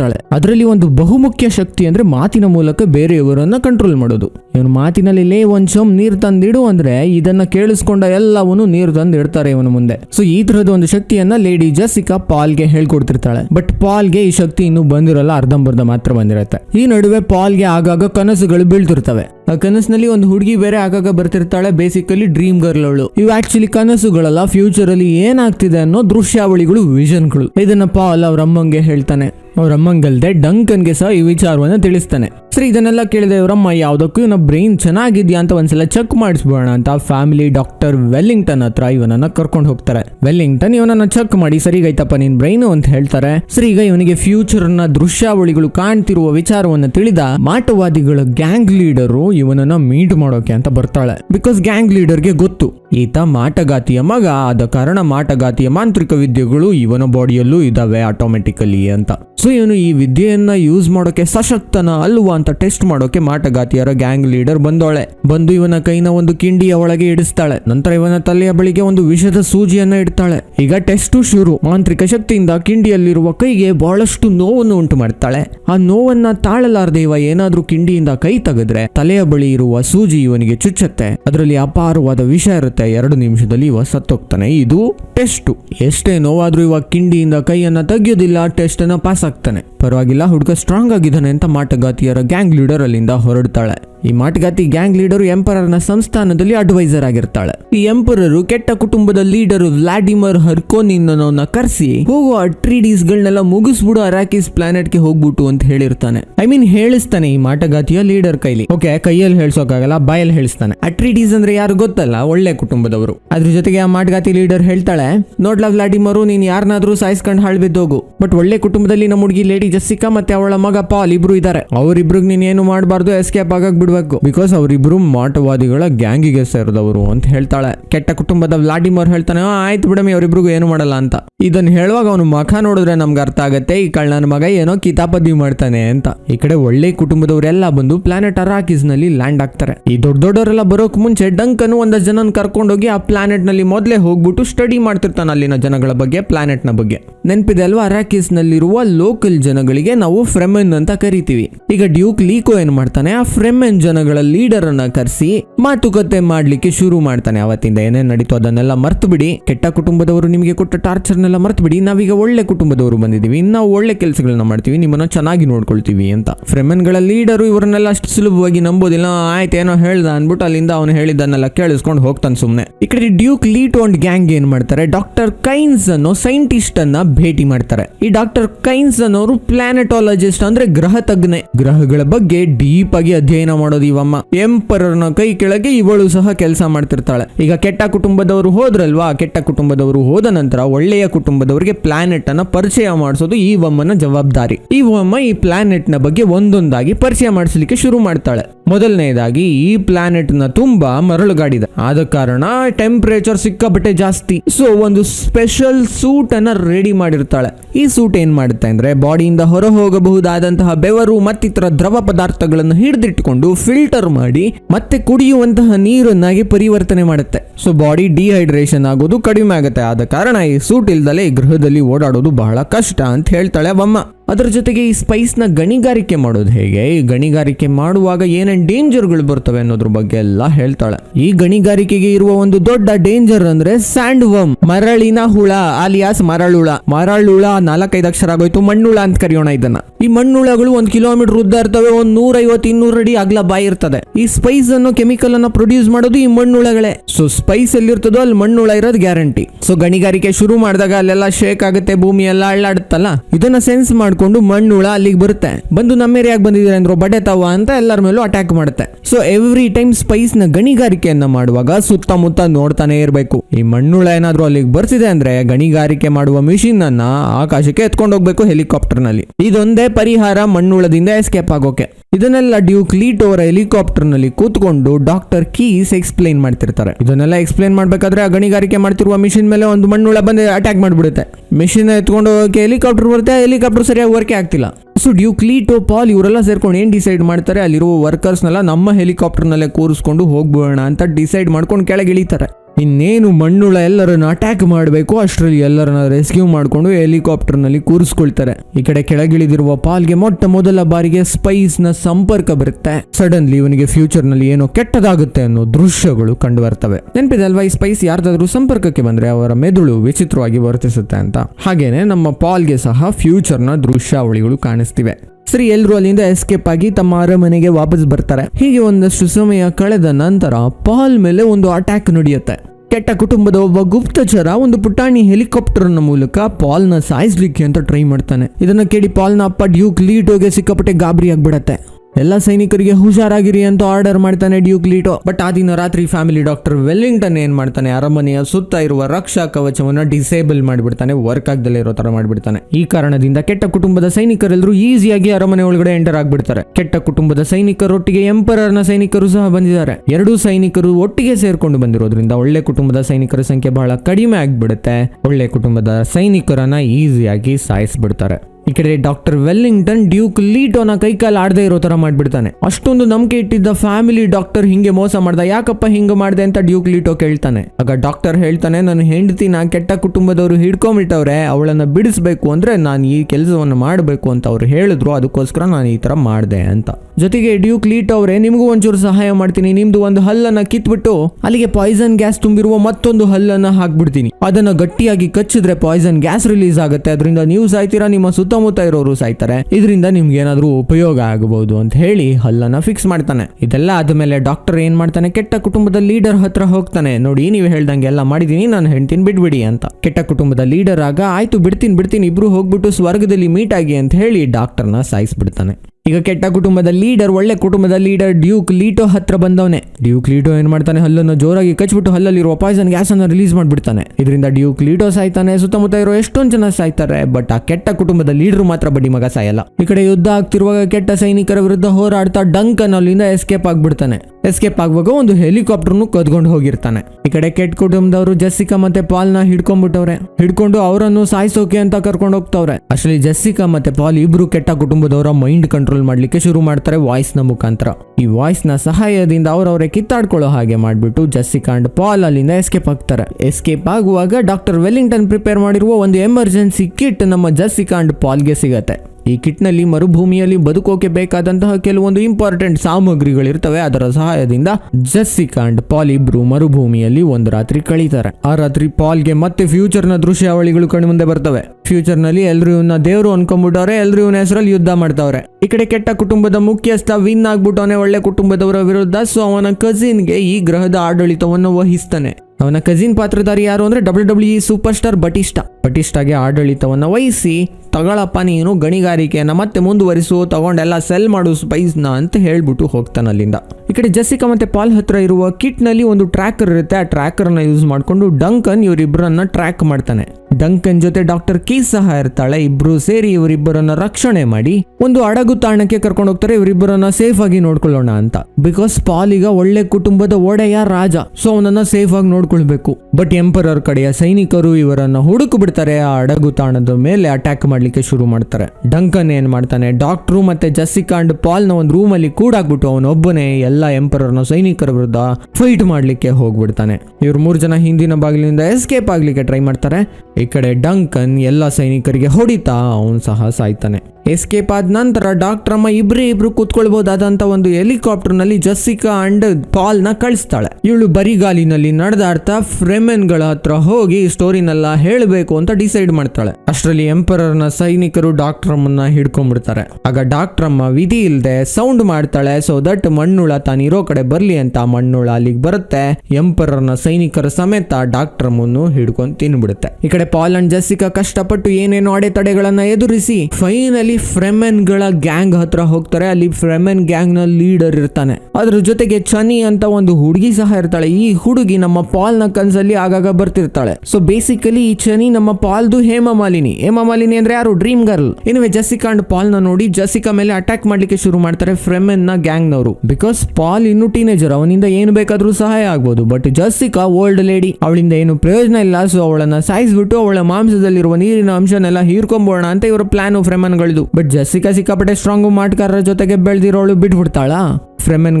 ಹೇಳ್ಕೊಡ್ತಿರ್ತಾಳೆ ಅದರಲ್ಲಿ ಒಂದು ಬಹುಮುಖ್ಯ ಶಕ್ತಿ ಅಂದ್ರೆ ಮಾತಿನ ಮೂಲಕ ಬೇರೆಯವರನ್ನ ಕಂಟ್ರೋಲ್ ಮಾಡೋದು. ಇವನು ಮಾತಿನಲ್ಲಿ ಲೇ, ಒಂದ್ ಸೊಮ್ ನೀರ್ ತಂದಿಡು ಅಂದ್ರೆ ಇದನ್ನ ಕೇಳಿಸ್ಕೊಂಡ ಎಲ್ಲವನು ನೀರು ತಂದು ಇಡ್ತಾರೆ ಇವನ ಮುಂದೆ. ಸೊ ಈ ತರದ ಒಂದು ಶಕ್ತಿಯನ್ನ ಲೇಡಿ ಜಸಿಕಾ ಪಾಲ್ಗೆ ಹೇಳ್ಕೊಡ್ತಿರ್ತಾಳೆ. ಬಟ್ ಪಾಲ್ಗೆ ಈ ಶಕ್ತಿ ಇನ್ನೂ ಬಂದಿರಲ್ಲ, ಅರ್ಧಂಬರ್ಧ ಮಾತ್ರ ಬಂದಿರತ್ತೆ. ಈ ನಡುವೆ ಪಾಲ್ಗೆ ಆಗಾಗ ಕನಸುಗಳು ಬೀಳ್ತಿರ್ತವೆ. ಆ ಕನಸಿನಲ್ಲಿ ಒಂದು ಹುಡುಗಿ ಬೇರೆ ಆಗಾಗ ಬರ್ತಿರ್ತಾಳೆ ಬೇಸಿಕಲಿ ಡ್ರೀಮ್ ಗರ್ಲ್ ಅವಳು. ಇವು ಆಕ್ಚುಲಿ ಕನಸುಗಳಲ್ಲ ಫ್ಯೂಚರ್ ಅಲ್ಲಿ ಏನಾಗ್ತಿದೆ ಅನ್ನೋ ದೃಶ್ಯಾವಳಿಗಳು ವಿಷನ್ಗಳು ಇದನ್ನ ಪಾಲ್ ಅವ್ರ ಅಮ್ಮಂಗೆ ಹೇಳ್ತಾನೆ. ಅವ್ರ ಅಮ್ಮಂಗಲ್ದೆ ಡಂಕನ್ಗೆ ಸಹ ಈ ವಿಚಾರವನ್ನ ತಿಳಿಸ್ತಾನೆ. ಸರಿ, ಇದನ್ನೆಲ್ಲ ಕೇಳಿದೆ ಅವರಮ್ಮ, ಯಾವುದಕ್ಕೂ ಇವನ ಬ್ರೈನ್ ಚೆನ್ನಾಗಿದ್ಯಾ ಅಂತ ಒಂದ್ಸಲ ಚೆಕ್ ಮಾಡಿಸ್ಬೋಣ ಅಂತ ಫ್ಯಾಮಿಲಿ ಡಾಕ್ಟರ್ ವೆಲ್ಲಿಂಗ್ಟನ್ ಹತ್ರ ಇವನನ್ನ ಕರ್ಕೊಂಡು ಹೋಗ್ತಾರೆ. ವೆಲ್ಲಿಂಗ್ಟನ್ ಇವನನ್ನ ಚೆಕ್ ಮಾಡಿ ಸರಿಗೈತಪ್ಪ ನಿನ್ ಬ್ರೈನ್ ಅಂತ ಹೇಳ್ತಾರೆ. ಸರಿ, ಈಗ ಇವನಿಗೆ ಫ್ಯೂಚರ್ನ ದೃಶ್ಯಾವಳಿಗಳು ಕಾಣ್ತಿರುವ ವಿಚಾರವನ್ನ ತಿಳಿದ, ಮಾಟವಾದಿಗಳ ಗ್ಯಾಂಗ್ ಲೀಡರು ಇವನನ್ನ ಮೀಟ್ ಮಾಡೋಕೆ ಅಂತ ಬರ್ತಾಳೆ. ಬಿಕಾಸ್ ಗ್ಯಾಂಗ್ ಲೀಡರ್ಗೆ ಗೊತ್ತು. ಈತ ಮಾಟಗಾತಿಯ ಮಗ. ಆದ ಕಾರಣ ಮಾಟಗಾತಿಯ ಮಾಂತ್ರಿಕ ವಿದ್ಯೆಗಳು ಇವನ ಬಾಡಿಯಲ್ಲೂ ಇದಾವೆ ಆಟೋಮೆಟಿಕಲಿ ಅಂತ. ಸೊ ಇವನು ಈ ವಿದ್ಯೆಯನ್ನ ಯೂಸ್ ಮಾಡೋಕೆ ಸಶಕ್ತನ ಅಲ್ವಾ ಅಂತ ಟೆಸ್ಟ್ ಮಾಡೋಕೆ ಮಾಟಗಾತಿಯರ ಗ್ಯಾಂಗ್ ಲೀಡರ್ ಬಂದೋಳೆ ಬಂದು ಇವನ ಕೈನ ಒಂದು ಕಿಂಡಿಯ ಒಳಗೆ ಇಡಿಸ್ತಾಳೆ. ನಂತರ ಇವನ ತಲೆಯ ಬಳಿಗೆ ಒಂದು ವಿಷದ ಸೂಜಿಯನ್ನ ಇಡ್ತಾಳೆ. ಈಗ ಟೆಸ್ಟ್ ಶುರು. ಮಾಂತ್ರಿಕ ಶಕ್ತಿಯಿಂದ ಕಿಂಡಿಯಲ್ಲಿರುವ ಕೈಗೆ ಬಹಳಷ್ಟು ನೋವನ್ನು ಉಂಟು ಮಾಡ್ತಾಳೆ ಆ ನೋವನ್ನ ತಾಳಲಾರದೆ ಇವ ಏನಾದ್ರೂ ಕಿಂಡಿಯಿಂದ ಕೈ ತೆಗೆದ್ರೆ ತಲೆಯ ಬಳಿ ಇರುವ ಸೂಜಿ ಇವನಿಗೆ ಚುಚ್ಚತ್ತೆ. ಅದರಲ್ಲಿ ಅಪಾರವಾದ ವಿಷ ಇರುತ್ತೆ. ಎರಡು ನಿಮಿಷದಲ್ಲಿ ಇವ ಸತ್ತೋಗ್ತಾನೆ ಇದು ಟೆಸ್ಟ್. ಎಷ್ಟೇ ನೋವಾದ್ರೂ ಇವ ಕಿಂಡಿಯಿಂದ ಕೈಯನ್ನ ತೆಗೆಯೋದಿಲ್ಲ ಟೆಸ್ಟ್ ಅನ್ನ ಪಾಸ್ ಆಗ್ತಾನೆ ಪರವಾಗಿಲ್ಲ, ಹುಡುಗ ಸ್ಟ್ರಾಂಗ್ ಆಗಿದ್ದಾನೆ ಅಂತ ಮಾಟಗಾತಿಯರ ಗ್ಯಾಂಗ್ ಲೀಡರ್ ಅಲ್ಲಿಂದ ಹೊರಡ್ತಾಳೆ. ಈ ಮಾಟಗಾತಿ ಗ್ಯಾಂಗ್ ಲೀಡರ್ ಎಂಪರರ್ನ ಸಂಸ್ಥಾನದಲ್ಲಿ ಅಡ್ವೈಸರ್ ಆಗಿರ್ತಾಳೆ. ಈ ಎಂಪರರು ಕೆಟ್ಟ ಕುಟುಂಬದ ಲೀಡರ್ ವ್ಲಾಡಿಮರ್ ಹರ್ಕೋನಿನ್ನ ಕರೆಸಿ, ಹೋಗುವ ಅಟ್ರೀಡೀಸ್ ಗಳನ್ನೆಲ್ಲ ಮುಗಿಸ್ಬಿಡು, ಅರಾಕಿಸ್ ಪ್ಲಾನೆಟ್ಗೆ ಹೋಗ್ಬಿಟ್ಟು ಅಂತ ಹೇಳಿರ್ತಾನೆ. ಐ ಮೀನ್ ಹೇಳಿಸ್ತಾನೆ ಈ ಮಾಟಗಾತಿಯ ಲೀಡರ್ ಕೈಲಿ. ಓಕೆ ಕೈಯಲ್ಲಿ ಹೇಳ್ಸೋಕಾಗಲ್ಲ, ಬಾಯಲ್ಲಿ ಹೇಳಿಸ್ತಾನೆ. ಅಟ್ರೀಡೀಸ್ ಅಂದ್ರೆ ಯಾರು ಗೊತ್ತಲ್ಲ, ಒಳ್ಳೆ ಕುಟುಂಬದವರು. ಅದ್ರ ಜೊತೆಗೆ ಆ ಮಾಟಗಾತಿ ಲೀಡರ್ ಹೇಳ್ತಾಳೆ, ನೋಡ್ಲಾ ವ್ಲಾಡಿಮರು, ನೀನ್ ಯಾರನ್ನಾದ್ರೂ ಸಾಯಿಸ್ಕೊಂಡು ಹಾಳ್ಬಿದ್ದೋಗು. ಬಟ್ ಒಳ್ಳೆ ಕುಟುಂಬದಲ್ಲಿ ನಮ್ಮ ಹುಡುಗಿ ಲೇಡಿ ಜಸ್ಸಿಕಾ ಮತ್ತೆ ಅವಳ ಮಗ ಪಾಲ್ ಇಬ್ರು ಇದಾರೆ ಅವರಿಬ್ರಿಗೆ ನೀನ್ ಏನು ಮಾಡಬಾರ್ದು ಎಸ್ಕೇಪ್ ಆಗಕ್ ಬಿಡ್ಬೇಕು. ಬಿಕಾಸ್ ಅವರಿಬ್ರು ಮಾಟವಾದಿಗಳ ಗ್ಯಾಂಗಿಗೆ ಸೇರಿದವರು ಅಂತ ಹೇಳ್ತಾಳೆ. ಕೆಟ್ಟ ಕುಟುಂಬದ ವ್ಲಾಡಿಮರ್ ಹೇಳ್ತಾನೆ "ಆ, ಆಯ್ತು ಬಿಡಮಿ ಅವರಿಬ್ರಿಗೂ ಏನು ಮಾಡಲ್ಲ ಅಂತ. ಇದನ್ನ ಹೇಳುವಾಗ ಅವನು ಮಖ ನೋಡಿದ್ರೆ ನಮ್ಗೆ ಅರ್ಥ ಆಗತ್ತೆ ಈ ಕಳ್ಳನ ಮಗ ಏನೋ ಕಿತಾಪದಿ ಮಾಡ್ತಾನೆ ಅಂತ. ಈ ಕಡೆ ಒಳ್ಳೆ ಕುಟುಂಬದವರೆಲ್ಲ ಬಂದು ಪ್ಲಾನೆಟ್ ಅರಾಕಿಸ್ನಲ್ಲಿ ಲ್ಯಾಂಡ್ ಆಗ್ತಾರೆ ಈ ದೊಡ್ಡ ದೊಡ್ಡವರೆಲ್ಲ ಬರೋಕ್ ಮುಂಚೆ ಡಂಕನು ಒಂದಷ್ಟು ಜನನ್ ಕರ್ಕೊಂಡೋಗಿ ಆ ಪ್ಲಾನೆಟ್ನಲ್ಲಿ ಮೊದಲೇ ಹೋಗ್ಬಿಟ್ಟು ಸ್ಟಡಿ ಮಾಡ್ತಿರ್ತಾನೆ ಅಲ್ಲಿನ ಜನಗಳ ಬಗ್ಗೆ ಪ್ಲಾನೆಟ್ನ ಬಗ್ಗೆ. ನೆನಪಿದೆ ಅಲ್ವಾ ಅರಾಕಿಸ್ ನಲ್ಲಿರುವ ಲೋಕಲ್ ಜನಗಳಿಗೆ ನಾವು ಫ್ರೆಮೆನ್ ಅಂತ ಕರಿತೀವಿ. ಈಗ ಡ್ಯೂಕ್ ಲೀಕೋ ಏನ್ ಮಾಡ್ತಾನೆ, ಆ ಫ್ರೆಮೆನ್ ಜನಗಳ ಲೀಡರ್ ಅನ್ನ ಕರೆಸಿ ಮಾತುಕತೆ ಮಾಡ್ಲಿಕ್ಕೆ ಶುರು ಮಾಡ್ತಾನೆ. ಅವತ್ತಿಂದ ಏನೇನ್ ನಡೀತು ಅದನ್ನೆಲ್ಲ ಮರ್ತು ಬಿಡಿ ಕೆಟ್ಟ ಕುಟುಂಬದವರು ನಿಮಗೆ ಕೊಟ್ಟ ಟಾರ್ಚರ್ನೆಲ್ಲ ಮರ್ತು ಬಿಡಿ ನಾವೀಗ ಒಳ್ಳೆ ಕುಟುಂಬದವರು ಬಂದಿದೀವಿ ನಾವು ಒಳ್ಳೆ ಕೆಲಸಗಳನ್ನ ಮಾಡ್ತೀವಿ. ನಿಮ್ಮನ್ನ ಚೆನ್ನಾಗಿ ನೋಡ್ಕೊಳ್ತೀವಿ ಅಂತ. ಫ್ರೆಮೆನ್ಗಳ ಲೀಡರು ಇವರನ್ನೆಲ್ಲ ಅಷ್ಟು ಸುಲಭವಾಗಿ ನಂಬೋದಿಲ್ಲ. ಆಯ್ತು, ಏನೋ ಹೇಳ್ದ ಅನ್ಬಿಟ್ಟು ಅಲ್ಲಿಂದ ಅವನು ಹೇಳಿದ್ದನ್ನೆಲ್ಲ ಕೇಳಿಸ್ಕೊಂಡು ಹೋಗ್ತಾನೆ ಸುಮ್ಮನೆ ಈ ಕಡೆ ಡ್ಯೂಕ್ ಲೀಟ್ ಒಂದ್ ಗ್ಯಾಂಗ್ ಏನ್ ಮಾಡ್ತಾರೆ? ಡಾಕ್ಟರ್ ಕೈನ್ಸ್ ಅನ್ನೋ ಸೈಂಟಿಸ್ಟ್ ಅನ್ನ ಭೇಟಿ ಮಾಡ್ತಾರೆ. ಈ ಡಾಕ್ಟರ್ ಕೈನ್ಸ್ ಅನ್ನೋರು ಪ್ಲಾನೆಟಾಲಜಿಸ್ಟ್ ಅಂದ್ರೆ ಗ್ರಹ ತಜ್ಞೆ. ಗ್ರಹಗಳ ಬಗ್ಗೆ ಡೀಪ್ ಆಗಿ ಅಧ್ಯಯನ ಮಾಡೋದು ಇವಮ್ಮ. ಎಂಪರರ್ನ ಕೈ ಕೆಳಗೆ ಇವಳು ಸಹ ಕೆಲಸ ಮಾಡ್ತಿರ್ತಾಳೆ. ಈಗ ಕೆಟ್ಟ ಕುಟುಂಬದವರು ಹೋದ್ರಲ್ವಾ? ಕೆಟ್ಟ ಕುಟುಂಬದವರು ಹೋದ ನಂತರ ಒಳ್ಳೆಯ ಕುಟುಂಬದವರಿಗೆ ಪ್ಲಾನೆಟ್ ಅನ್ನ ಪರಿಚಯ ಮಾಡಿಸೋದು ಈ ಜವಾಬ್ದಾರಿ. ಈ ಈ ಪ್ಲಾನೆಟ್ನ ಬಗ್ಗೆ ಒಂದೊಂದಾಗಿ ಪರಿಚಯ ಮಾಡಿಸ್ಲಿಕ್ಕೆ ಶುರು ಮಾಡ್ತಾಳೆ. ಮೊದಲನೆಯದಾಗಿ ಈ ಪ್ಲಾನೆಟ್ನ ತುಂಬಾ ಮರಳುಗಾಡಿದೆ. ಆದ ಕಾರಣ ಟೆಂಪರೇಚರ್ ಸಿಕ್ಕಾಪಟ್ಟೆ ಜಾಸ್ತಿ. ಸೊ ಒಂದು ಸ್ಪೆಷಲ್ ಸೂಟ್ ಅನ್ನ ರೆಡಿ ಮಾಡಿರ್ತಾಳೆ. ಈ ಸೂಟ್ ಏನ್ ಮಾಡುತ್ತೆ ಅಂದ್ರೆ ಬಾಡಿಯಿಂದ ಹೊರ ಹೋಗಬಹುದಾದಂತಹ ಬೆವರು ಮತ್ತಿತರ ದ್ರವ ಪದಾರ್ಥಗಳನ್ನು ಹಿಡಿದಿಟ್ಟುಕೊಂಡು ಫಿಲ್ಟರ್ ಮಾಡಿ ಮತ್ತೆ ಕುಡಿಯುವಂತಹ ನೀರನ್ನಾಗಿ ಪರಿವರ್ತನೆ ಮಾಡುತ್ತೆ. ಸೊ, ಬಾಡಿ ಡಿಹೈಡ್ರೇಷನ್ ಆಗೋದು ಕಡಿಮೆ ಆಗುತ್ತೆ. ಆದ ಕಾರಣ ಈ ಸೂಟ್ ಇಲ್ದಲೆ ಗೃಹದಲ್ಲಿ ಓಡಾಡೋದು ಬಹಳ ಕಷ್ಟ ಅಂತ ಹೇಳ್ತಾಳೆ ವಮ್ಮ ಅದರ ಜೊತೆಗೆ ಈ ಸ್ಪೈಸ್ನ ಗಣಿಗಾರಿಕೆ ಮಾಡೋದು ಹೇಗೆ? ಈ ಗಣಿಗಾರಿಕೆ ಮಾಡುವಾಗ ಏನೇನು ಡೇಂಜರ್ಗಳು ಬರ್ತವೆ ಅನ್ನೋದ್ರ ಬಗ್ಗೆ ಎಲ್ಲ ಹೇಳ್ತಾಳೆ. ಈ ಗಣಿಗಾರಿಕೆಗೆ ಇರುವ ಒಂದು ದೊಡ್ಡ ಡೇಂಜರ್ ಅಂದ್ರೆ ಸ್ಯಾಂಡ್ ವರ್ಮ್ ಮರಳಿನ ಹುಳ ಆಲಿಯಾಸ್ ಮರಳುಳ. ಮರಳುಳ ನಾಲ್ಕೈದು ಅಕ್ಷರ ಆಗೋಯ್ತು, ಮಣ್ಣುಳ ಅಂತ ಕರೆಯೋಣ ಇದನ್ನ. ಈ ಮಣ್ಣುಳಗಳು ಒಂದು ಕಿಲೋಮೀಟರ್ ಉದ್ದ ಇರ್ತವೆ, ಒಂದ್ ನೂರೈವತ್ತು, ಇನ್ನೂರು ಅಡಿ ಅಗ್ಲ ಬಾಯಿ ಇರ್ತದೆ. ಈ ಸ್ಪೈಸ್ ಅನ್ನೋ ಕೆಮಿಕಲ್ ಅನ್ನ ಪ್ರೊಡ್ಯೂಸ್ ಮಾಡೋದು ಈ ಮಣ್ಣುಳಗಳೇ. ಸೊ ಸ್ಪೈಸ್ ಎಲ್ಲಿರ್ತದೋ ಅಲ್ಲಿ ಮಣ್ಣುಳ ಇರೋದು ಗ್ಯಾರಂಟಿ ಸೊ ಗಣಿಗಾರಿಕೆ ಶುರು ಮಾಡಿದಾಗ ಅಲ್ಲೆಲ್ಲ ಶೇಕ್ ಆಗುತ್ತೆ, ಭೂಮಿ ಎಲ್ಲ ಅಳ್ಳಾಡುತ್ತಲ್ಲ? ಇದನ್ನ ಸೆನ್ಸ್ ಮಾಡ್ಕೊಂಡು ಮಣ್ಣುಳ ಅಲ್ಲಿಗೆ ಬರುತ್ತೆ. ಬಂದು ನಮ್ಮ ಏರಿಯಾಗೆ ಬಂದಿದ್ದಾರೆ ಅಂದ್ರು, ಬಡೆ ತವ ಅಂತ ಎಲ್ಲರ ಮೇಲೂ ಅಟ್ಯಾಕ್ ಮಾಡುತ್ತೆ. ಸೊ ಎವ್ರಿ ಟೈಮ್ ಸ್ಪೈಸ್ನ ಗಣಿಗಾರಿಕೆಯನ್ನ ಮಾಡುವಾಗ ಸುತ್ತಮುತ್ತ ನೋಡ್ತಾನೆ ಇರಬೇಕು. ಈ ಮಣ್ಣುಳ ಏನಾದ್ರೂ ಅಲ್ಲಿಗೆ ಬರ್ತಿದೆ ಅಂದ್ರೆ ಗಣಿಗಾರಿಕೆ ಮಾಡುವ ಮಿಷಿನ್ ಅನ್ನ ಆಕಾಶಕ್ಕೆ ಎತ್ಕೊಂಡು ಹೋಗ್ಬೇಕು ಹೆಲಿಕಾಪ್ಟರ್ನಲ್ಲಿ. ಇದೊಂದೇ ಪರಿಹಾರ ಮಣ್ಣುಳದಿಂದ ಎಸ್ಕೇಪ್ ಆಗೋಕೆ. ಇದನ್ನೆಲ್ಲ ಡ್ಯೂಕ್ ಲೀಟ್ ಅವರ ಹೆಲಿಕಾಪ್ಟರ್ನಲ್ಲಿ ಕೂತ್ಕೊಂಡು ಡಾಕ್ಟರ್ ಕೀಸ್ ಎಕ್ಸ್ಪ್ಲೈನ್ ಮಾಡ್ತಿರ್ತಾರೆ. ಇದನ್ನೆಲ್ಲ ಎಕ್ಸ್ಪ್ಲೈನ್ ಮಾಡ್ಬೇಕಾದ್ರೆ ಆ ಗಣಿಗಾರಿಕೆ ಮಾಡ್ತಿರುವ ಮಿಷಿನ್ ಮೇಲೆ ಒಂದು ಮಣ್ಣುಳ ಬಂದು ಅಟ್ಯಾಕ್ ಮಾಡ್ಬಿಡುತ್ತೆ. ಮಿಷಿನ್ ಎತ್ಕೊಂಡು ಹೋಗಕ್ಕೆ ಹೆಲಿಕಾಪ್ಟರ್ ಬರುತ್ತೆ, ಹೆಲಿಕಾಪ್ಟರ್ ಸರಿಯಾಗಿ ವರ್ಕೆ ಆಗ್ತಿಲ್ಲ. ಸೊ ಡ್ಯೂಕ್ ಲೀಟೋ ಪಾಲ್ ಇವರೆಲ್ಲ ಸೇರ್ಕೊಂಡು ಏನ್ ಡಿಸೈಡ್ ಮಾಡ್ತಾರೆ? ಅಲ್ಲಿರುವ ವರ್ಕರ್ಸ್ನೆಲ್ಲ ನಮ್ಮ ಹೆಲಿಕಾಪ್ಟರ್ನಲ್ಲೇ ಕೂರಿಸ್ಕೊಂಡು ಹೋಗ್ಬೋಣ ಅಂತ ಡಿಸೈಡ್ ಮಾಡ್ಕೊಂಡು ಕೆಳಗೆ ಇಳಿತಾರೆ ಇನ್ನೇನು ಮಣ್ಣುಳ ಎಲ್ಲರನ್ನ ಅಟ್ಯಾಕ್ ಮಾಡಬೇಕು, ಅಷ್ಟರಲ್ಲಿ ಎಲ್ಲರನ್ನ ರೆಸ್ಕ್ಯೂ ಮಾಡಿಕೊಂಡು ಹೆಲಿಕಾಪ್ಟರ್ನಲ್ಲಿ ಕೂರಿಸ್ಕೊಳ್ತಾರೆ. ಈ ಕಡೆ ಕೆಳಗಿಳಿದಿರುವ ಪಾಲ್ಗೆ ಮೊಟ್ಟ ಮೊದಲ ಬಾರಿಗೆ ಸ್ಪೈಸ್ನ ಸಂಪರ್ಕ ಬರುತ್ತೆ. ಸಡನ್ಲಿ ಇವನಿಗೆ ಫ್ಯೂಚರ್ನಲ್ಲಿ ಏನೋ ಕೆಟ್ಟದಾಗುತ್ತೆ ಅನ್ನೋ ದೃಶ್ಯಗಳು ಕಂಡು ಬರ್ತವೆ ನೆನಪಿದೆ ಅಲ್ವಾ ಈ ಸ್ಪೈಸ್ ಯಾರ್ದಾದ್ರೂ ಸಂಪರ್ಕಕ್ಕೆ ಬಂದ್ರೆ ಅವರ ಮೆದುಳು ವಿಚಿತ್ರವಾಗಿ ವರ್ತಿಸುತ್ತೆ ಅಂತ. ಹಾಗೇನೆ ನಮ್ಮ ಪಾಲ್ಗೆ ಸಹ ಫ್ಯೂಚರ್ನ ದೃಶ್ಯಾವಳಿಗಳು ಕಾಣಿಸ್ತಿವೆ. ಸರಿ ಎಲ್ಲರೂ ಅಲ್ಲಿಂದ ಎಸ್ಕೇಪ್ ಆಗಿ ತಮ್ಮ ಅರಮನೆಗೆ ವಾಪಸ್ ಬರ್ತಾರೆ. ಹೀಗೆ ಒಂದಷ್ಟು ಸಮಯ ಕಳೆದ ನಂತರ ಪಾಲ್ ಮೇಲೆ ಒಂದು ಅಟ್ಯಾಕ್ ನಡೆಯುತ್ತೆ. ಕೆಟ್ಟ ಕುಟುಂಬದ ಒಬ್ಬ ಗುಪ್ತಚರ ಒಂದು ಪುಟಾಣಿ ಹೆಲಿಕಾಪ್ಟರ್ನ ಮೂಲಕ ಪಾಲ್ನ ಸಾಯಿಸ್ಲಿಕ್ಕೆ ಅಂತ ಟ್ರೈ ಮಾಡ್ತಾನೆ. ಇದನ್ನ ಕೇಳಿ ಪಾಲ್ನ ಅಪ್ಪ ಡ್ಯೂಕ್ ಲೀಟೋಗೆ ಸಿಕ್ಕಾಪಟ್ಟೆ ಗಾಬರಿ ಆಗ್ಬಿಡತ್ತೆ. ಎಲ್ಲ ಸೈನಿಕರಿಗೆ ಹುಷಾರಾಗಿರಿ ಅಂತ ಆರ್ಡರ್ ಮಾಡ್ತಾನೆ ಡ್ಯೂಕ್ ಲೀಟೋ ಬಟ್ ಆ ದಿನ ರಾತ್ರಿ ಫ್ಯಾಮಿಲಿ ಡಾಕ್ಟರ್ ವೆಲ್ಲಿಂಗ್ಟನ್ ಏನ್ ಮಾಡ್ತಾನೆ, ಅರಮನೆಯ ಸುತ್ತ ಇರುವ ರಕ್ಷಾ ಕವಚವನ್ನ ಡಿಸೇಬಲ್ ಮಾಡಿಬಿಡ್ತಾನೆ ವರ್ಕ್ ಆಗದಲ್ಲೇ ಇರೋ ತರ ಮಾಡಿಬಿಡ್ತಾನೆ. ಈ ಕಾರಣದಿಂದ ಕೆಟ್ಟ ಕುಟುಂಬದ ಸೈನಿಕರೆಲ್ಲರೂ ಈಸಿಯಾಗಿ ಅರಮನೆ ಒಳಗಡೆ ಎಂಟರ್ ಆಗ್ಬಿಡ್ತಾರೆ. ಕೆಟ್ಟ ಕುಟುಂಬದ ಸೈನಿಕರೊಟ್ಟಿಗೆ ಎಂಪರರ್ನ ಸೈನಿಕರು ಸಹ ಬಂದಿದ್ದಾರೆ. ಎರಡೂ ಸೈನಿಕರು ಒಟ್ಟಿಗೆ ಸೇರ್ಕೊಂಡು ಬಂದಿರೋದ್ರಿಂದ ಒಳ್ಳೆ ಕುಟುಂಬದ ಸೈನಿಕರ ಸಂಖ್ಯೆ ಬಹಳ ಕಡಿಮೆ ಆಗ್ಬಿಡುತ್ತೆ. ಒಳ್ಳೆ ಕುಟುಂಬದ ಸೈನಿಕರನ್ನ ಈಸಿಯಾಗಿ ಸಾಯಿಸ್ಬಿಡ್ತಾರೆ. ಈ ಕಡೆ ಡಾಕ್ಟರ್ ವೆಲ್ಲಿಂಗ್ಟನ್ ಡ್ಯೂಕ್ ಲೀಟೋನ ಕೈಕಾಲು ಆಡದೆ ಇರೋ ತರ ಮಾಡ್ಬಿಡ್ತಾನೆ. ಅಷ್ಟೊಂದು ನಂಬಿಕೆ ಇಟ್ಟಿದ್ದ ಫ್ಯಾಮಿಲಿ ಡಾಕ್ಟರ್ ಹಿಂಗೆ ಮೋಸ ಮಾಡ್ದ. ಯಾಕಪ್ಪ ಹಿಂಗ ಮಾಡ್ದೆ ಅಂತ ಡ್ಯೂಕ್ ಲೀಟೋ ಕೇಳ್ತಾನೆ. ಆಗ ಡಾಕ್ಟರ್ ಹೇಳ್ತಾನೆ, ನನ್ನ ಹೆಂಡತಿನ ಕೆಟ್ಟ ಕುಟುಂಬದವರು ಹಿಡ್ಕೊಂಬಿಟ್ಟವ್ರೆ ಅವಳನ್ನ ಬಿಡಿಸ್ಬೇಕು ಅಂದ್ರೆ ನಾನು ಈ ಕೆಲಸವನ್ನು ಮಾಡಬೇಕು ಅಂತ ಅವ್ರು ಹೇಳಿದ್ರು. ಅದಕ್ಕೋಸ್ಕರ ನಾನು ಈ ತರ ಮಾಡ್ದೆ ಅಂತ. ಜೊತೆಗೆ ಡ್ಯೂಕ್ ಲೀಟೋ ಅವರೇ, ನಿಮಗೂ ಒಂಚೂರು ಸಹಾಯ ಮಾಡ್ತೀನಿ. ನಿಮ್ದು ಒಂದು ಹಲ್ಲನ್ನ ಕಿತ್ಬಿಟ್ಟು ಅಲ್ಲಿಗೆ ಪಾಯ್ಸನ್ ಗ್ಯಾಸ್ ತುಂಬಿರುವ ಮತ್ತೊಂದು ಹಲ್ಲನ್ನ ಹಾಕ್ಬಿಡ್ತೀನಿ. ಅದನ್ನ ಗಟ್ಟಿಯಾಗಿ ಕಚ್ಚಿದ್ರೆ ಪಾಯ್ಸನ್ ಗ್ಯಾಸ್ ರಿಲೀಸ್ ಆಗುತ್ತೆ. ಅದರಿಂದ ನೀವು ಸಾಯ್ತೀರಾ? ನಿಮ್ಮ ಸುತ್ತಮುತ್ತ ಇರೋರು ಸಾಯ್ತಾರೆ. ಇದರಿಂದ ನಿಮ್ಗೆ ಏನಾದ್ರೂ ಉಪಯೋಗ ಆಗಬಹುದು ಅಂತ ಹೇಳಿ ಹಲ್ಲನ್ನ ಫಿಕ್ಸ್ ಮಾಡ್ತಾನೆ. ಇದೆಲ್ಲ ಆದ್ಮೇಲೆ ಡಾಕ್ಟರ್ ಏನ್ ಮಾಡ್ತಾನೆ? ಕೆಟ್ಟ ಕುಟುಂಬದ ಲೀಡರ್ ಹತ್ರ ಹೋಗ್ತಾನೆ. ನೋಡಿ, ನೀವು ಹೇಳ್ದಂಗೆ ಎಲ್ಲ ಮಾಡಿದೀನಿ, ನಾನು ಹೆಂಡ್ತೀನಿ ಬಿಡ್ಬಿಡಿ ಅಂತ. ಕೆಟ್ಟ ಕುಟುಂಬದ ಲೀಡರ್ ಆಗ, ಆಯ್ತು, ಬಿಡ್ತೀನಿ ಬಿಡ್ತೀನಿ, ಇಬ್ರು ಹೋಗ್ಬಿಟ್ಟು ಸ್ವರ್ಗದಲ್ಲಿ ಮೀಟ್ ಆಗಿ ಅಂತ ಹೇಳಿ ಡಾಕ್ಟರ್ನ ಸಾಯಿಸ್ಬಿಡ್ತಾನೆ. ಈಗ ಕೆಟ್ಟ ಕುಟುಂಬದ ಲೀಡರ್ ಒಳ್ಳೆ ಕುಟುಂಬದ ಲೀಡರ್ ಡ್ಯೂಕ್ ಲೀಟೋ ಹತ್ರ ಬಂದವನೆ. ಡ್ಯೂಕ್ ಲೀಟೋ ಏನ್ ಮಾಡ್ತಾನೆ? ಹಲ್ಲನ್ನು ಜೋರಾಗಿ ಕಚ್ಬಿಟ್ಟು ಹಲ್ಲಲ್ಲಿರುವ ಪಾಯ್ಸನ್ ಗ್ಯಾಸ್ ಅನ್ನು ರಿಲೀಸ್ ಮಾಡ್ಬಿಡ್ತಾನೆ. ಇದರಿಂದ ಡ್ಯೂಕ್ ಲೀಟೋ ಸಾಯ್ತಾನೆ, ಸುತ್ತಮುತ್ತ ಇರೋ ಎಷ್ಟೊಂದು ಜನ ಸಾಯ್ತಾರೆ ಬಟ್ ಆ ಕೆಟ್ಟ ಕುಟುಂಬದ ಲೀಡರ್ ಮಾತ್ರ ಬಡ್ಡಿ ಮಗ ಸಾಯಲ್ಲ. ಈ ಕಡೆ ಯುದ್ಧ ಆಗ್ತಿರುವಾಗ ಕೆಟ್ಟ ಸೈನಿಕರ ವಿರುದ್ಧ ಹೋರಾಡ್ತಾ ಡಂಕನ್ ಅಲ್ಲಿಂದ ಎಸ್ಕೇಪ್ ಆಗ್ಬಿಡ್ತಾನೆ. ಎಸ್ಕೇಪ್ ಆಗುವಾಗ ಒಂದು ಹೆಲಿಕಾಪ್ಟರ್ನು ಕದ್ಕೊಂಡು ಹೋಗಿರ್ತಾನೆ. ಈ ಕಡೆ ಕೆಟ್ಟ ಕುಟುಂಬದವರು ಜೆಸ್ಸಿಕಾ ಮತ್ತೆ ಪಾಲ್ನ ಹಿಡ್ಕೊಂಡ್ಬಿಟ್ಟವ್ರೆ. ಹಿಡ್ಕೊಂಡು ಅವರನ್ನು ಸಾಯಿಸೋಕೆ ಅಂತ ಕರ್ಕೊಂಡು ಹೋಗ್ತವ್ರೆ. ಅಷ್ಟರಲ್ಲಿ ಜೆಸ್ಸಿಕಾ ಮತ್ತೆ ಪಾಲ್ ಇಬ್ರು ಕೆಟ್ಟ ಕುಟುಂಬದವರ ಮೈಂಡ್ ಕಂಟ್ರೋಲ್ ಮಾಡ್ಲಿಕ್ಕೆ ಶುರು ಮಾಡ್ತಾರೆ ವಾಯ್ಸ್ನ ಮುಖಾಂತರ. ಈ ವಾಯ್ಸ್ನ ಸಹಾಯದಿಂದ ಅವರವರೇ ಕಿತ್ತಾಡ್ಕೊಳ್ಳೋ ಹಾಗೆ ಮಾಡ್ಬಿಟ್ಟು ಜೆಸ್ಸಿಕಾ ಅಂಡ್ ಪಾಲ್ ಅಲ್ಲಿಂದ ಎಸ್ಕೇಪ್ ಆಗ್ತಾರೆ. ಎಸ್ಕೇಪ್ ಆಗುವಾಗ ಡಾಕ್ಟರ್ ವೆಲ್ಲಿಂಗ್ಟನ್ ಪ್ರಿಪೇರ್ ಮಾಡಿರುವ ಒಂದು ಎಮರ್ಜೆನ್ಸಿ ಕಿಟ್ ನಮ್ಮ ಜೆಸ್ಸಿಕಾ ಅಂಡ್ ಪಾಲ್ಗೆ ಸಿಗತ್ತೆ. ಈ ಕಿಟ್ನಲ್ಲಿ ಮರುಭೂಮಿಯಲ್ಲಿ ಬದುಕೋಕೆ ಬೇಕಾದಂತಹ ಕೆಲವೊಂದು ಇಂಪಾರ್ಟೆಂಟ್ ಸಾಮಗ್ರಿಗಳಿರ್ತವೆ. ಅದರ ಸಹಾಯದಿಂದ ಜೆಸ್ಸಿಕಾ ಅಂಡ್ ಪಾಲ್ ಇಬ್ರು ಮರುಭೂಮಿಯಲ್ಲಿ ಒಂದು ರಾತ್ರಿ ಕಳೀತಾರೆ. ಆ ರಾತ್ರಿ ಪಾಲ್ಗೆ ಮತ್ತೆ ಫ್ಯೂಚರ್ನ ದೃಶ್ಯಾವಳಿಗಳು ಕಣ್ಣು ಮುಂದೆ ಬರ್ತವೆ. ಫ್ಯೂಚರ್ನಲ್ಲಿ ಎಲ್ರು ಇವನ್ನ ದೇವರು ಅನ್ಕೊಂಡ್ಬಿಟ್ಟವ್ರೆ ಎಲ್ರು ಇವನ ಹೆಸರಲ್ಲಿ ಯುದ್ಧ ಮಾಡ್ತಾವ್ರೆ. ಈ ಕಡೆ ಕೆಟ್ಟ ಕುಟುಂಬದ ಮುಖ್ಯಸ್ಥ ವಿನ್ ಆಗ್ಬಿಟ್ಟವನೇ ಒಳ್ಳೆ ಕುಟುಂಬದವರ ವಿರುದ್ಧ, ಸೊ ಅವನ ಕಸಿನ್ಗೆ ಈ ಗ್ರಹದ ಆಡಳಿತವನ್ನು ವಹಿಸ್ತಾನೆ. ಅವನ ಕಸಿನ್ ಪಾತ್ರಧಾರಿ ಯಾರು ಅಂದ್ರೆ W W super star Batista ಬಟಿಸ್ಟಾಗೆ ಆಡಳಿತವನ್ನ ವಹಿಸಿ ತಗೊಳಪ್ಪ, ನೀನು ಗಣಿಗಾರಿಕೆಯನ್ನು ಮತ್ತೆ ಮುಂದುವರಿಸು, ತಗೊಂಡೆಲ್ಲ ಸೆಲ್ ಮಾಡು ಸ್ಪೈಸ್ನ ಅಂತ ಹೇಳ್ಬಿಟ್ಟು ಹೋಗ್ತಾನೆ ಅಲ್ಲಿಂದ. ಈ ಕಡೆ ಜೆಸ್ಸಿಕಾ ಮತ್ತೆ ಪಾಲ್ ಹತ್ರ ಇರುವ ಕಿಟ್ನಲ್ಲಿ ಒಂದು ಟ್ರ್ಯಾಕರ್ ಇರುತ್ತೆ. ಆ ಟ್ರ್ಯಾಕರ್ನ ಯೂಸ್ ಮಾಡ್ಕೊಂಡು ಡಂಕನ್ ಇವರಿಬ್ಬರನ್ನ ಟ್ರ್ಯಾಕ್ ಮಾಡ್ತಾನೆ. ಡಂಕನ್ ಜೊತೆ ಡಾಕ್ಟರ್ ಕೀ ಸಹ ಇರ್ತಾಳೆ. ಇಬ್ರು ಸೇರಿ ಇವರಿಬ್ಬರನ್ನ ರಕ್ಷಣೆ ಮಾಡಿ ಒಂದು ಅಡಗು ತಾಣಕ್ಕೆ ಕರ್ಕೊಂಡು ಹೋಗ್ತಾರೆ. ಇವರಿಬ್ಬರನ್ನ ಸೇಫ್ ಆಗಿ ನೋಡ್ಕೊಳ್ಳೋಣ ಅಂತ. ಬಿಕಾಸ್ ಪಾಲ್ ಈಗ ಒಳ್ಳೆ ಕುಟುಂಬದ ಒಡೆಯ ರಾಜ ಸೊ ಅವನನ್ನ ಸೇಫ್ ಆಗಿ ನೋಡ್ಕೊಳ್ಬೇಕು. ಬಟ್ ಎಂಪರರ್ ಕಡೆಯ ಸೈನಿಕರು ಇವರನ್ನ ಹುಡುಕು ಬಿಡ್ತಾರೆ ಆ ಹಡಗು ತಾಣದ ಮೇಲೆ ಅಟ್ಯಾಕ್ ಮಾಡ್ಲಿಕ್ಕೆ ಶುರು ಮಾಡ್ತಾರೆ. ಡಂಕನ್ ಏನ್ ಮಾಡ್ತಾನೆ ಡಾಕ್ಟ್ರು ಮತ್ತೆ ಜಸ್ಸಿಕಾ ಅಂಡ್ ಪಾಲ್ನ ಒಂದು ರೂಮಲ್ಲಿ ಕೂಡಾಕ್ಬಿಟ್ಟು ಅವನೊಬ್ಬನೇ ಎಲ್ಲ ಎಂಪರರ್ನ ಸೈನಿಕರ ವಿರುದ್ಧ ಫೈಟ್ ಮಾಡ್ಲಿಕ್ಕೆ ಹೋಗ್ಬಿಡ್ತಾನೆ. ಇವ್ರು ಮೂರು ಜನ ಹಿಂದಿನ ಬಾಗಿಲಿಂದ ಎಸ್ಕೇಪ್ ಆಗ್ಲಿಕ್ಕೆ ಟ್ರೈ ಮಾಡ್ತಾರೆ. ಈ ಕಡೆ ಡಂಕನ್ ಎಲ್ಲ ಸೈನಿಕರಿಗೆ ಹೊಡಿತಾ ಅವನು ಸಹ ಸಾಯ್ತಾನೆ. ಎಸ್ಕೇಪ್ ಆದ ನಂತರ ಡಾಕ್ಟರ್ ಅಮ್ಮ ಇಬ್ರೇ ಇಬ್ರು ಕೂತ್ಕೊಳ್ಬಹುದಾದಂತ ಒಂದು ಹೆಲಿಕಾಪ್ಟರ್ನಲ್ಲಿ ಜಸ್ಸಿಕಾ ಅಂಡ್ ಪಾಲ್ನ ಕಳಿಸ್ತಾಳೆ. ಇವಳು ಬರಿಗಾಲಿನಲ್ಲಿ ನಡೆದಾಡ್ತಾ ಫ್ರೆಮೆನ್ಗಳ ಹತ್ರ ಹೋಗಿ ಸ್ಟೋರಿನೆಲ್ಲ ಹೇಳಬೇಕು ಅಂತ ಡಿಸೈಡ್ ಮಾಡ್ತಾಳೆ. ಅಷ್ಟರಲ್ಲಿ ಎಂಪರರ್ನ ಸೈನಿಕರು ಡಾಕ್ಟರ್ ಅಮ್ಮನ್ನ ಹಿಡ್ಕೊಂಡ್ಬಿಡ್ತಾರೆ. ಆಗ ಡಾಕ್ಟರ್ ಅಮ್ಮ ವಿಧಿ ಇಲ್ಲದೆ ಸೌಂಡ್ ಮಾಡ್ತಾಳೆ ಸೊ ದಟ್ ಮಣ್ಣುಳ ತಾನಿರೋ ಕಡೆ ಬರ್ಲಿ ಅಂತ ಮಣ್ಣುಳ ಅಲ್ಲಿಗೆ ಬರುತ್ತೆ. ಎಂಪರರ್ನ ಸೈನಿಕರ ಸಮೇತ ಡಾಕ್ಟರ್ ಅಮ್ಮನ್ನು ಹಿಡ್ಕೊಂಡು ತಿನ್ಬಿಡುತ್ತೆ. ಈ ಕಡೆ ಪಾಲ್ ಅಂಡ್ ಜಸ್ಸಿಕಾ ಕಷ್ಟಪಟ್ಟು ಏನೇನು ಅಡೆತಡೆಗಳನ್ನ ಎದುರಿಸಿ ಫೈನಲಿ ಫ್ರೆಮೆನ್ಗಳ ಗ್ಯಾಂಗ್ ಹತ್ರ ಹೋಗ್ತಾರೆ. ಅಲ್ಲಿ ಫ್ರೆಮೆನ್ ಗ್ಯಾಂಗ್ನ ಲೀಡರ್ ಇರ್ತಾನೆ. ಅದ್ರ ಜೊತೆಗೆ ಚನಿ ಅಂತ ಒಂದು ಹುಡುಗಿ ಸಹ ಇರ್ತಾಳೆ. ಈ ಹುಡುಗಿ ನಮ್ಮ ಪಾಲ್ನ ಕನ್ಸಲ್ಲಿ ಆಗಾಗ ಬರ್ತಿರ್ತಾಳೆ. ಸೊ ಬೇಸಿಕಲಿ ಈ ಚನಿ ನಮ್ಮ ಪಾಲ್ದು ಹೇಮ ಮಾಲಿನಿ. ಹೇಮ ಮಾಲಿನಿ ಅಂದ್ರೆ ಯಾರು? Dream girl anyway Jessica and ಪಾಲ್ನ ನೋಡಿ ಜಸಿಕಾ ಮೇಲೆ ಅಟ್ಯಾಕ್ ಮಾಡ್ಲಿಕ್ಕೆ ಶುರು ಮಾಡ್ತಾರೆ ಫ್ರೆಮೆನ್ನ ಗ್ಯಾಂಗ್ ನವರು. ಬಿಕಾಸ್ ಪಾಲ್ ಇನ್ನು ಟೀನೇಜರ್ ಅವನಿಂದ ಏನು ಬೇಕಾದ್ರೂ ಸಹಾಯ ಆಗ್ಬೋದು. ಬಟ್ ಜಸಿಕಾ ಓಲ್ಡ್ ಲೇಡಿ ಅವಳಿಂದ ಏನು ಪ್ರಯೋಜನ ಇಲ್ಲ. ಸೊ ಅವಳನ್ನ ಸಾಯಿಸ್ಬಿಟ್ಟು ಅವಳ ಮಾಂಸದಲ್ಲಿರುವ ನೀರಿನ ಅಂಶನೆಲ್ಲ ಹೀರ್ಕೊಂಬೋಣ ಅಂತ ಇವರ ಪ್ಲಾನ್ ಫ್ರೆಮನ್ ಗಳಿದು ಬಟ್ ಜಸಿಕಾ ಸಿಕ್ಕಾಪಟ್ಟೆ ಸ್ಟ್ರಾಂಗ್ ಮಾಟಗಾರರ ಜೊತೆಗೆ ಬೆಳೆದಿರೋಳು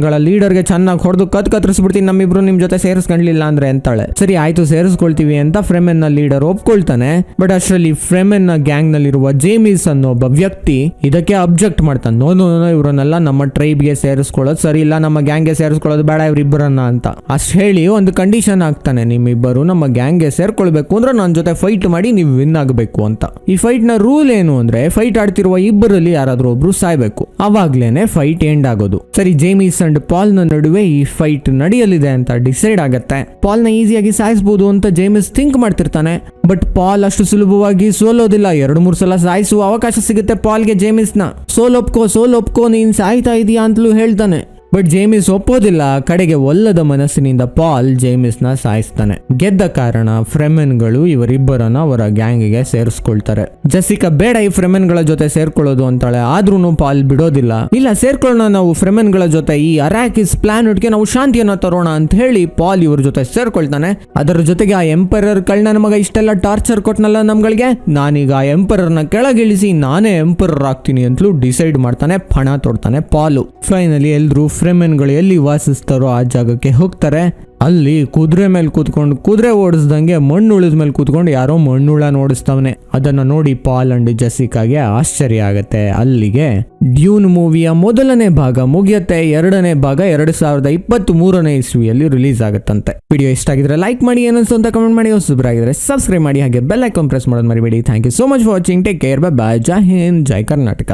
ಗಳ ಲೀಡರ್ಗೆ ಚೆನ್ನಾಗಿ ಹೊಡೆದು ಕತ್ ಕತ್ತರಿಸ್ಬಿಡ್ತೀನಿ ನಮ್ಮಿಬ್ರು, ನಿಮ್ ಜೊತೆ ಸೇರಿಸ್ಕೊಂಡ್ಲಿಲ್ಲ ಅಂದ್ರೆ ಅಂತಾಳೆ. ಸರಿ, ಆಯ್ತು, ಸೇರಿಸ್ಕೊಳ್ತೀವಿ ಅಂತ ಫ್ರೆಮೆನ್ನ ಲೀಡರ್ ಒಪ್ಕೊಳ್ತಾನೆ. ಮಾಡ್ತಾನೆ. ಬಟ್ ಅಷ್ಟರಲ್ಲಿ ಫ್ರೆಮೆನ್ ಗ್ಯಾಂಗ್ ನಲ್ಲಿರುವ ಜೇಮಿಸ್ ಅನ್ನೋ ಒಬ್ಬ ವ್ಯಕ್ತಿ ಇದಕ್ಕೆ ಅಬ್ಜೆಕ್ಟ್ ಮಾಡ್ತಾನೆ. ನೋ ನೋ ನೋ ಇವರನ್ನೆಲ್ಲ ನಮ್ಮ ಟ್ರೈಬ್ಗೆ ಸೇರಿಸ್ಕೊಳ್ಳೋದು ಸರಿ ಇಲ್ಲ, ನಮ್ಮ ಗ್ಯಾಂಗ್ಗೆ ಸೇರಿಸ್ಕೊಳ್ಳೋದು ಬೇಡ, ಇವ್ರಿಬ್ಬರನ್ನ ಅಂತ. ಅಷ್ಟು ಹೇಳಿ ಒಂದು ಕಂಡೀಷನ್ ಆಗ್ತಾನೆ ನಿಮ್ಮಿಬ್ಬರು ನಮ್ಮ ಗ್ಯಾಂಗ್ಗೆ ಸೇರ್ಕೊಳ್ಬೇಕು ಅಂದ್ರೆ ನನ್ನ ಜೊತೆ ಫೈಟ್ ಮಾಡಿ ನೀವು ವಿನ್ ಆಗಬೇಕು ಅಂತ. ಈ ಫೈಟ್ನ ರೂಲ್ ಏನು ಅಂದ್ರೆ ಫೈಟ್ ಆಡ್ತಿರುವ ಇಬ್ಬರಲ್ಲಿ ಯಾರಾದ್ರೂ ಒಬ್ರು ಸಾಯ್ಬೇಕು. ಅವಾಗ್ಲೇನೆ ಫೈಟ್ ಎಂಡ್ ಆಗೋದು. ಸರಿ ಜೇಮಿಸ್ ಅಂಡ್ ಪಾಲ್ನ ನಡುವೆ ಈ ಫೈಟ್ ನಡೆಯಲಿದೆ ಅಂತ ಡಿಸೈಡ್ ಆಗತ್ತೆ. ಪಾಲ್ನ ಈಸಿಯಾಗಿ ಸಾಯಿಸಬಹುದು ಅಂತ ಜೇಮಿಸ್ ಥಿಂಕ್ ಮಾಡ್ತಿರ್ತಾನೆ. ಬಟ್ ಪಾಲ್ ಅಷ್ಟು ಸುಲಭವಾಗಿ ಸೋಲೋದಿಲ್ಲ. ಎರಡು ಮೂರು ಸಲ ಸಾಯಿಸುವ ಅವಕಾಶ ಸಿಗುತ್ತೆ ಪಾಲ್ಗೆ ಜೇಮಿಸ್ನ ಸೋಲೊಪ್ಕೋ ಸೋಲೊಪ್ಕೋ, ನೀನ್ ಸಾಯ್ತಾ ಇದೀಯಾ ಅಂತಲೂ ಹೇಳ್ತಾನೆ. ಬಟ್ ಜೇಮಿಸ್ ಒಪ್ಪೋದಿಲ್ಲ. ಕಡೆಗೆ ಒಲ್ಲದ ಮನಸ್ಸಿನಿಂದ ಪಾಲ್ ಜೇಮಿಸ್ನ ಸಾಯಿಸ್ತಾನೆ. ಗೆದ್ದ ಕಾರಣ ಫ್ರೆಮೆನ್ಗಳು ಇವರಿಬ್ಬರನ್ನ ಅವರ ಗ್ಯಾಂಗಿಗೆ ಸೇರಿಸ್ಕೊಳ್ತಾರೆ. ಜೆಸಿಕಾ ಬೇಡ ಈ ಫ್ರೆಮೆನ್ಗಳ ಜೊತೆ ಸೇರ್ಕೊಳ್ಳೋದು ಅಂತಾಳೆ. ಆದ್ರೂ ಪಾಲ್ ಬಿಡೋದಿಲ್ಲ. ಇಲ್ಲ, ಸೇರ್ಕೊಳ್ಳೋಣ ನಾವು ಫ್ರೆಮೆನ್ಗಳ ಜೊತೆ. ಈ ಅರಾಕಿಸ್ ಪ್ಲಾನೆಟ್ಗೆ ನಾವು ಶಾಂತಿಯನ್ನ ತರೋಣ ಅಂತ ಹೇಳಿ ಪಾಲ್ ಇವ್ರ ಜೊತೆ ಸೇರ್ಕೊಳ್ತಾನೆ. ಅದರ ಜೊತೆಗೆ ಆ ಎಂಪರರ್ ಕಳ್ಳ ನಮಗ ಇಷ್ಟೆಲ್ಲ ಟಾರ್ಚರ್ ಕೊಟ್ನಲ್ಲ ನಮ್ಗಳಿಗೆ? ನಾನೀಗ ಆ ಎಂಪರರ್ನ ಕೆಳಗಿಳಿಸಿ ನಾನೇ ಎಂಪರರ್ ಆಗ್ತೀನಿ ಅಂತಲೂ ಡಿಸೈಡ್ ಮಾಡ್ತಾನೆ, ಪಣ ತೊಡ್ತಾನೆ ಪಾಲು. ಫೈನಲಿ ಎಲ್ರು ಫ್ರೆಮೆನ್ಗಳು ಎಲ್ಲಿ ವಾಸಿಸ್ತಾರೋ ಆ ಜಾಗಕ್ಕೆ ಹೋಗ್ತಾರೆ. ಅಲ್ಲಿ ಕುದುರೆ ಮೇಲೆ ಕೂತ್ಕೊಂಡು, ಕುದುರೆ ಓಡಿಸ್ದಂಗೆ ಮಣ್ಣು ಉಳಿದ ಮೇಲೆ ಕೂತ್ಕೊಂಡು ಯಾರೋ ಮಣ್ಣುಳ ಓಡಿಸ್ತವನೆ ಅದನ್ನ ನೋಡಿ ಪಾಲ್ ಅಂಡ್ ಜಸಿಕಾಗೆ ಆಶ್ಚರ್ಯ ಆಗತ್ತೆ. ಅಲ್ಲಿಗೆ ಡ್ಯೂನ್ ಮೂವಿಯ ಮೊದಲನೇ ಭಾಗ ಮುಗಿಯತ್ತೆ. ಎರಡನೇ ಭಾಗ ಎರಡು ಸಾವಿರದ ಇಪ್ಪತ್ತ್ ಮೂರನೇ ಇಸ್ವಿಯಲ್ಲಿ ರಿಲೀಸ್ ಆಗುತ್ತಂತೆ. ವಿಡಿಯೋ ಇಷ್ಟ ಆಗಿದ್ರೆ ಲೈಕ್ ಮಾಡಿ ಏನನ್ಸು ಅಂತ ಕಮೆಂಟ್ ಮಾಡಿ ಹೊಸಬ್ರಾಗಿದ್ರೆ ಸಬ್ಸ್ಕ್ರೈಬ್ ಮಾಡಿ, ಹಾಗೆ ಬೆಲ್ ಐಕಾನ್ ಪ್ರೆಸ್ ಮಾಡೋದು ಮರಿಬೇಡಿ. Thank you so much watching take care bye bye ಜೈ ಹಿಂದ್ ಜೈ ಕರ್ನಾಟಕ